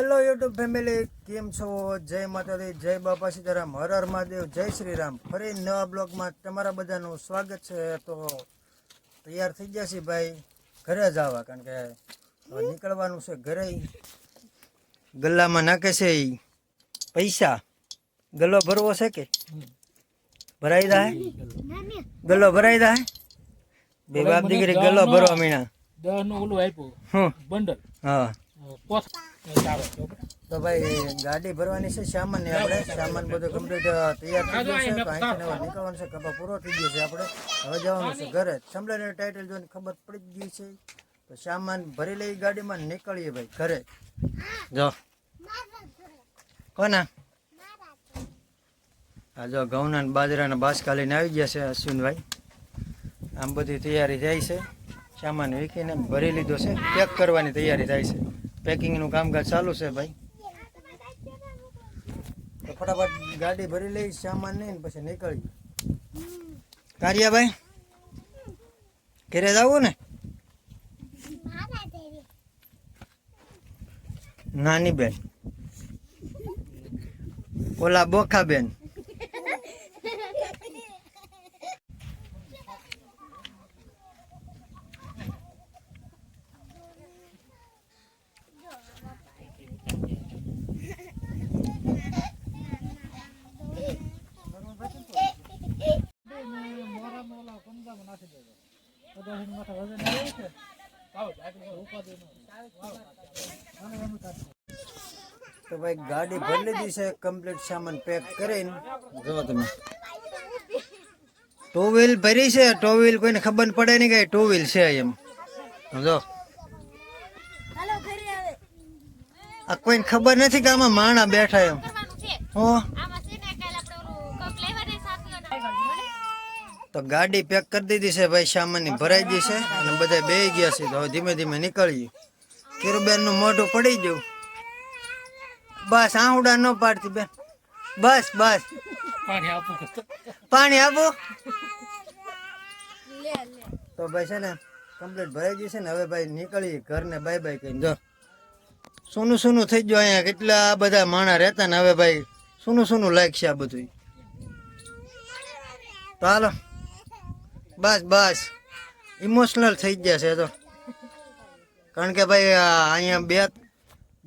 Hello YouTube family કેમ છો? જય માતાજી જય બાપા સીતારામ. હર હર મહાદેવ જય શ્રી રામ ફરી નવા બ્લોગમાં તમારા બધાનું સ્વાગત છે. તો તૈયાર થઈ ગયા છીએ ભાઈ. ઘરે જ આવવા કારણ કે નીકળવાનું છે ઘરે. ગલ્લામાં નાખે છે પૈસા. ગલ્લો ભરવો છે કે? ભરાઈ દે ગલ્લો ભરાઈ જાય? બે બાપ દીકરી ગલ્લો ભરવા મીણા. દહનું ઓલું આપ્યું. બંડલ. હા. તો ભાઈ ગાડી ભરવાની છે સામાન ને આપણે. સામાન બધું કમ્પ્લીટ તૈયાર થઈ ગયું છે. તો અહીંથી નીકળવાનું છે. કપા પૂરો થઈ ગયો છે આપણે. હવે જવાનું છે ઘરે. સંભળાઈને ટાઇટલ જોઈને ખબર પડી ગઈ છે. તો સામાન ભરી લઈ ગાડીમાં નીકળીએ ભાઈ ઘરે. જો. કોના? હા જો ઘઉંના બાજરાના બાસકા લઈને આવી ગયા છે અશ્વિનભાઈ. આમ બધી તૈયારી થાય છે. સામાન વીખીને ભરી લીધો છે. પેક કરવાની તૈયારી થાય છે. પેકિંગનું કામકાજ ચાલુ છે ભાઈ. તો ફટાફટ ગાડી ભરી લઈ સામાન નહીં પછી નીકળી. કારિયાભાઈ ઘેરે જવું ને? નાની બેન. ઓલા બોખા બેન તો ભાઈ ગાડી ભરી લીધી છે કમ્પ્લીટ સામાન પેક કરીને. જો તમે. ટુ વ્હીલ ભરી છે ટુ વ્હીલ કોઈને ખબર પડે નહીં કઈ ટુ વ્હીલ છે એમ. સમજો આ કોઈને ખબર નથી કે આમાં માણા બેઠા એમ. હો. તો. ગાડી પેક કરી દીધી છે ભાઈ સામાનની ભરાઈ ગઈ છે અને બધા બે ગયા છે. તો હવે ધીમે ધીમે નીકળીએ. કિરુબેનનું મોઢું પડી ગયું. બસ આહુડા ન પાડતી બેન. બસ બસ. પાણી આપો પાણી આપો. તો ભાઈ છે ને કમ્પ્લીટ ભરાઈ ગઈ છે ને હવે ભાઈ નીકળી ઘરને બાય બાય કહીને જો. સોનું સોનું થઈ ગયું અહીંયા કેટલા બધા માણા રહેતા ને હવે ભાઈ સોનું સોનું લાગશે આ બધું તો હાલો. બસ બસ. ઇમોશનલ થઈ ગયા છે તો. કારણ કે ભાઈ અહીંયા બે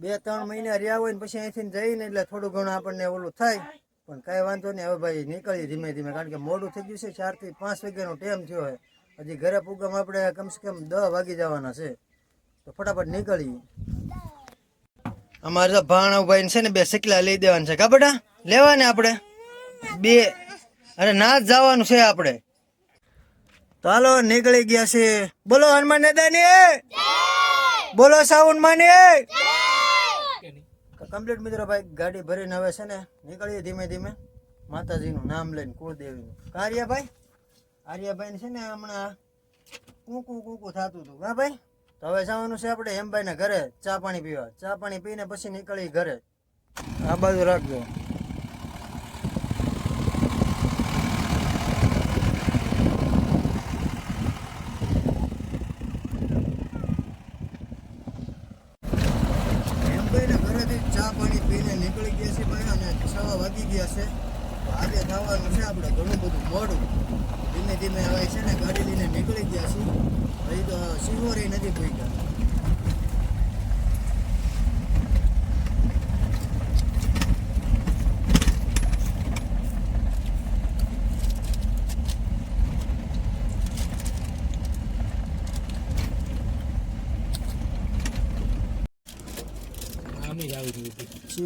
બે ત્રણ મહિના રહ્યા હોય ને પછી અહીંથી જઈને એટલે થોડું ઘણું આપણને ઓલું થાય. પણ કાંઈ વાંધો નહીં. હવે ભાઈ નીકળીએ ધીમે ધીમે. કારણ કે મોડું થઈ ગયું છે. ચારથી પાંચ વાગ્યાનો ટાઈમ થયો હોય હજી ઘરે પૂગમ આપણે કમસે કમ દસ વાગી જવાના છે. તો ફટાફટ નીકળીએ. અમારે તો ભાણાભાઈ છે ને બે સિકલા લઈ દેવાના છે. કાપડા લેવા ને આપણે? બે. અરે ના જ જવાનું છે આપણે. તો હાલો નીકળી ગયા છે. બોલો હનુમાન દાદાની. બોલો સાવન માની. કમ્પ્લીટ મિત્રો ભાઈ, ગાડી ભરીને હવે છે ને નીકળીએ ધીમે ધીમે. માતાજીનું નામ લઈને કુળદેવીનું. આર્યાભાઈ આર્યાભાઈ છે ને હમણાં કૂંકું કૂંકું થતું હતું. હા ભાઈ? તો હવે જવાનું છે આપણે હેમભાઈ ઘરે ચા પાણી પીવા. ચા પાણી પીને પછી નીકળી ઘરે. આ બાજુ રાખજો હેમભાઈને ઘરેથી ચા પાણી નીકળી ગયા છે ભાઈ અને છ વાગી ગયા છે. આજે થવાનું છે આપણે ઘણું બધું મોડું. ધીમે ધીમે હવે છે ને ગાડી લઈને નીકળી ગયા છીએ. ભાઈ તો સિંહોરી નથી પહોંચ્યા આમી જ આવી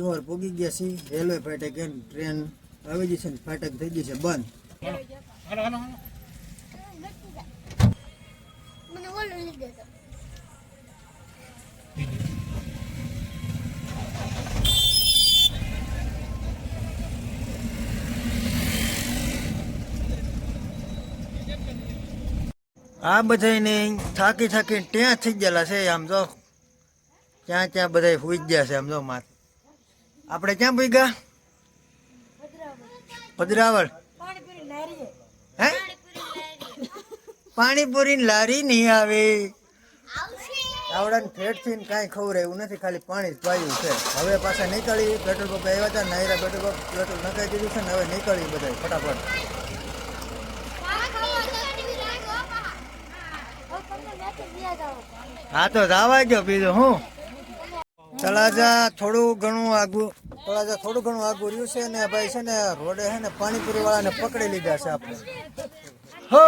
ગયું હતું. સિંહોર પૂગી ગયા છીએ રેલવે ફાટક એમ ટ્રેન આવી ગઈ છે ને ફાટક થઈ ગઈ છે બંધ હાલો હાલો હાલો મને ઓલું લીધું હતું. આ બધાને થાકી થાકી ત્યાં થઈ ગયેલા છે, આમ જો ત્યાં ત્યાં બધા હુઈ જ ગયા છે, આમ જો માર આપણે ક્યાં પૂગ્યા? ભદ્રાવળ. હે? પાણીપુરી લારી નહીં આવે. આવડાને ને કાંઈ એવું નથી, ખાલી પાણી જ પાયું છે. હવે પાછા નીકળી પેટ્રોલ પંપ આવ્યા હતા, નાયરા પેટ્રોલ પંપ પેટ્રોલ નખાઈ દીધું છે ને હવે નીકળી બધા ફટાફટ. હા, તો જવા ગયો બીજું હું? તળાજા થોડું ઘણું આગું તળાજા થોડું ઘણું આગું રહ્યું છે ને ભાઈ છે ને રોડે છે ને પાણીપુરી વાળાને પકડી લીધા છે આપણે. હો!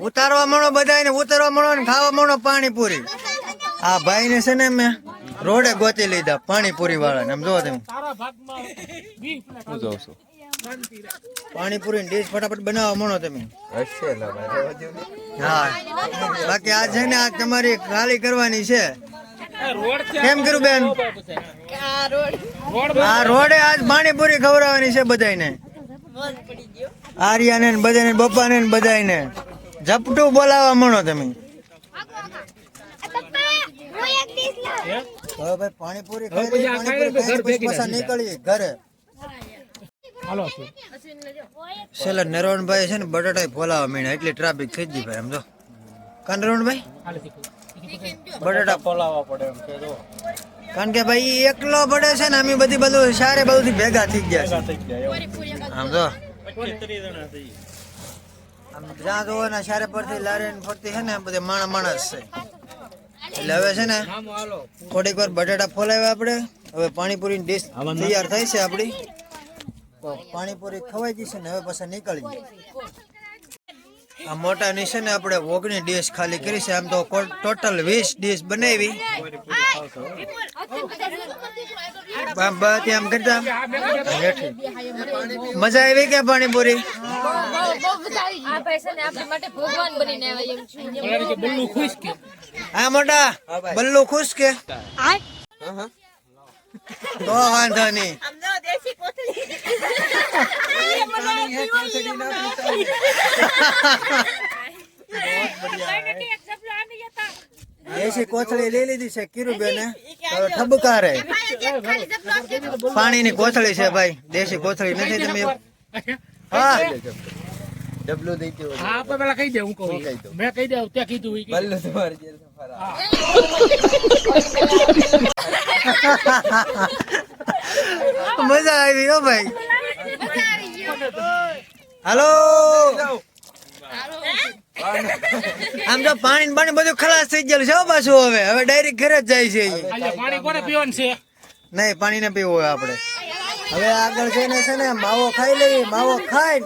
ઉતારવા મળો બધાને ઉતારવા મળો ને ખાવા મળો પાણીપુરી. આ ભાઈ ને છે ને મેં રોડે ગોતી લીધા પાણીપુરી વાળાને આમ જોવા તમે. તારા ભાગમાં વીસ પાણીપુરી ડીશ ફટાફટ બનાવવા માણો તમે. હા. બાકી આ છે ને આ તમારી ખાલી કરવાની છે. કેમ કર્યું બેન? આ રોડે આજ પાણીપુરી ખવડાવવાની છે બધાને આર્યાને ને બધાને બપ્પાને ને બધાને ઝપટું બોલાવા મળો તમે. હવે ભાઈ પાણીપુરી ખાઈ પાણીપુરી તો ઘર પછી ભેગી પાછા નથી નીકળીએ ઘરે હાલો છે. છેલ્લે નરવણભાઈ છે ને બટાટા ફોલાવા મીણા એટલી ટ્રાફિક થઈ ગઈ ભાઈ એમ તો કાન નરવણભાઈ? બટાટા ફોલાવા પડે એમ જો. કારણ કે ભાઈ એકલો પડે છે ને અમે બધી બધું સારે બધું ભેગા થઈ ગયા આમ તો આમ જ્યાં જોવો ને સારે પરથી લારીને ફરતી છે ને બધે માણા માણસ છે. એટલે હવે છે ને થોડીક વાર બટાટા ફોલાવ્યા આપણે. હવે પાણીપુરી ડીશ તૈયાર થઈ છે આપણી. પાણીપુરી ખવાઈ ગઈ છે ને હવે પાછા નીકળી આ મોટા ની છે ને આપણે ઓગણી ડીશ ખાલી કરી છે. આમ તો ટોટલ વીસ ડીશ બનાવી. આમ બધી આમ કરતા મજા આવી કે પાણીપુરી? આ મોટા બલ્લુ ખુશ કે? તો વાંધો ઓલા કે है ખુશ से હા કે તો વાંધો નહીં દેશી કોથળી લઈ લીધી છે કિરુબેને હવે ઠબકા રે પાણીની કોથળી છે ભાઈ દેશી કોથળી નથી તમે હા. હા આપણે પેલા કહી દે હું કહું. મેં કહી દઉં ત્યાં કીધું. મજા આવી હો ભાઈ. હાલો. આમ તો પાણી પાણી બધું ખલાસ થઈ ગયેલું છે હો પાછું હવે. હવે ડાયરેક્ટ ઘરે જ જાય છે પાણી કોને પીવાનું છે? નહીં પાણી ને પીવું હોય આપણે. હવે આગળ છે ને છે ને માવો ખાઈ લઈએ માવો ખાઈ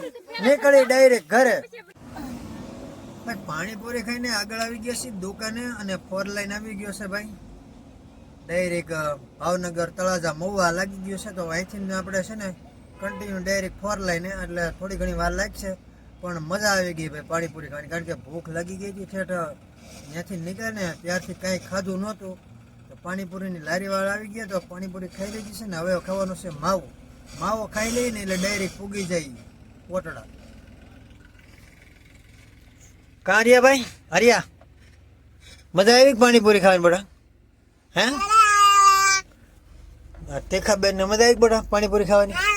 નીકળી ડાયરેક્ટ ઘરે. ભાઈ પાણીપુરી ખાઈને આગળ આવી ગયો છે દુકાને અને ફોર લાઈન આવી ગયો છે ભાઈ. ડાયરેક્ટ ભાવનગર તળાજા મહુવા લાગી ગયો છે. તો અહીંથી આપણે છે ને કન્ટિન્યુ ડાયરેક્ટ ફોર લાઈને એટલે થોડી ઘણી વાર લાગશે પણ મજા આવી ગઈ ભાઈ પાણીપુરી ખાવાની. કારણ કે ભૂખ લાગી ગઈ હતી ઠેઠ ત્યાંથી નીકળે ને ત્યારથી કાંઈ ખાધું નહોતું. તો પાણીપુરીની લારી વાળા આવી ગયા તો પાણીપુરી ખાઈ લીધી છે ને હવે ખાવાનું છે માવો. માવો ખાઈ લઈએ ને એટલે ડાયરેક્ટ પૂગી જાય પોટડા કાં રહ્યા ભાઈ? હરિયા? મજા આવી પાણીપુરી ખાવાની બડા હે? તીખા બેન ને મજા આવી બડા પાણીપુરી ખાવાની?